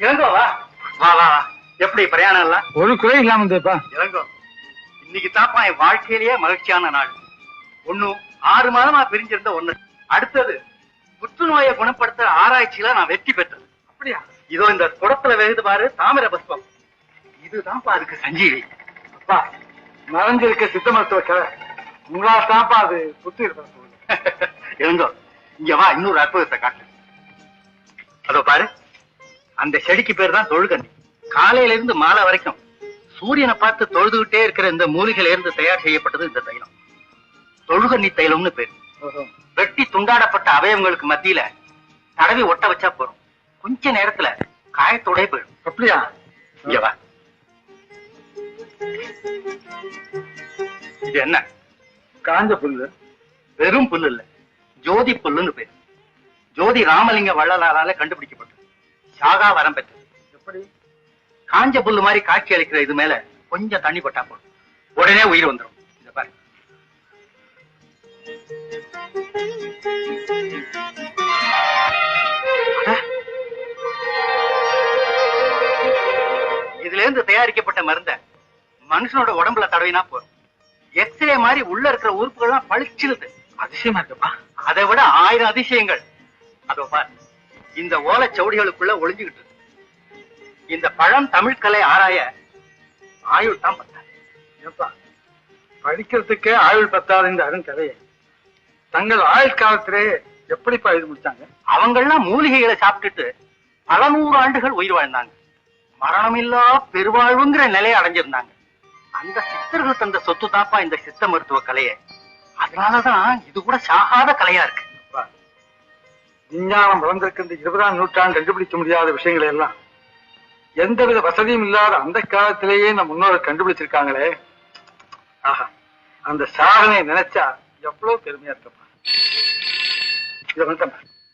இளங்கோ வா. வா வா எப்படி பிரயாணம் எல்லாம்? ஒரு குறை இல்லாம இளங்கோ இன்னைக்கு தாப்பா என் வாழ்க்கையிலேயே மகிழ்ச்சியான நாள். ஒண்ணு ஆறு மாதமா பிரிஞ்சிருந்த ஒண்ணு. அடுத்தது புற்றுநோயை குணப்படுத்த ஆராய்ச்சியில நான் வெற்றி பெற்றது. அப்படியா? இதோ இந்த குடத்துல வெகுது பாரு தாமிர பஸ்பம் இதுதான்ப்பா அதுக்கு சஞ்சீவி. அப்பா மறைஞ்சிருக்க சித்த மருத்துவ உங்களால் தான்ப்பா அது புத்து இருப்பா இளங்கோ இங்க வா இன்னொரு அற்புதத்தை காட்டு. அதோ பாரு அந்த செடிக்கு பேர் தான் தொழுகண்ணி காலையில இருந்து மாலை வரைக்கும் சூரியனை பார்த்து தொழுதுகிட்டே இருக்கிற இந்த மூலிகையில இருந்து தயார் செய்யப்பட்டது இந்த தைலம். தொழுகண்ணி தைலம்னு பேர். வெட்டி துண்டாடப்பட்ட அவயவங்களுக்கு மத்தியில தடவி ஒட்ட வச்சா போறோம் கொஞ்ச நேரத்துல காயத்தோடே போயிடும். அப்படியா? இங்க வா. இது என்ன? காஞ்ச புல்லு வெறும் புல்லு இல்ல ஜோதி புல்லுன்னு பேர். ஜோதி ராமலிங்க வள்ளலாரால கண்டுபிடிக்கப்பட்டது. சாகா வரம் பெற்றது. எப்படி? காஞ்ச புல்லு மாதிரி காட்சி அளிக்கிற இது மேல கொஞ்சம் தண்ணி பட்டா போதும். உடனே உயிர் வந்துடும் இத பாரு. அட. இதுல இருந்து தயாரிக்கப்பட்ட மருந்த மனுஷனோட உடம்புல தடவினா போதும். எக்ஸ்ரே மாதிரி உள்ள இருக்கிற உறுப்புகள்லாம் பளிச்சிருது. அதிசயமா இருக்குப்பா. அதை விட ஆயிரம் அதிசயங்கள். அதோ பார் இந்த ஓலைச்சவுடிகளுக்குள்ள ஒளிஞ்சுகிட்டு இருக்கு. இந்த பழம் தமிழ் கலை ஆராய ஆயுள் தான் பத்தாது. படிக்கிறதுக்கே ஆயுள் பத்தாத இந்த அருங்கதையை. தங்கள் ஆயுள் காலத்திலே எப்படிப்பா இது முடிச்சாங்க? அவங்கெல்லாம் மூலிகைகளை சாப்பிட்டுட்டு பல நூறு ஆண்டுகள் உயிர் வாழ்ந்தாங்க. மரணமில்லா பெருவாழ்வுங்கிற நிலையை அடைஞ்சிருந்தாங்க. அந்த சித்தர்கள் தந்த சொத்து தாப்பா இந்த சித்த மருத்துவ கலையை. அதனாலதான் இது கூட சாகாத கலையா இருக்கு. விஞ்ஞானம் வளர்ந்திருக்கின்ற இருபதாம் நூற்றாண்டு கண்டுபிடிக்க முடியாத விஷயங்களை எல்லாம் எந்தவித வசதியும் இல்லாத அந்த காலத்திலேயே நம்ம முன்னோர்கள் கண்டுபிடிச்சிருக்காங்களே. ஆஹா அந்த சாதனை நினைச்சா எவ்வளவு பெருமையா இருக்கப்பா இதை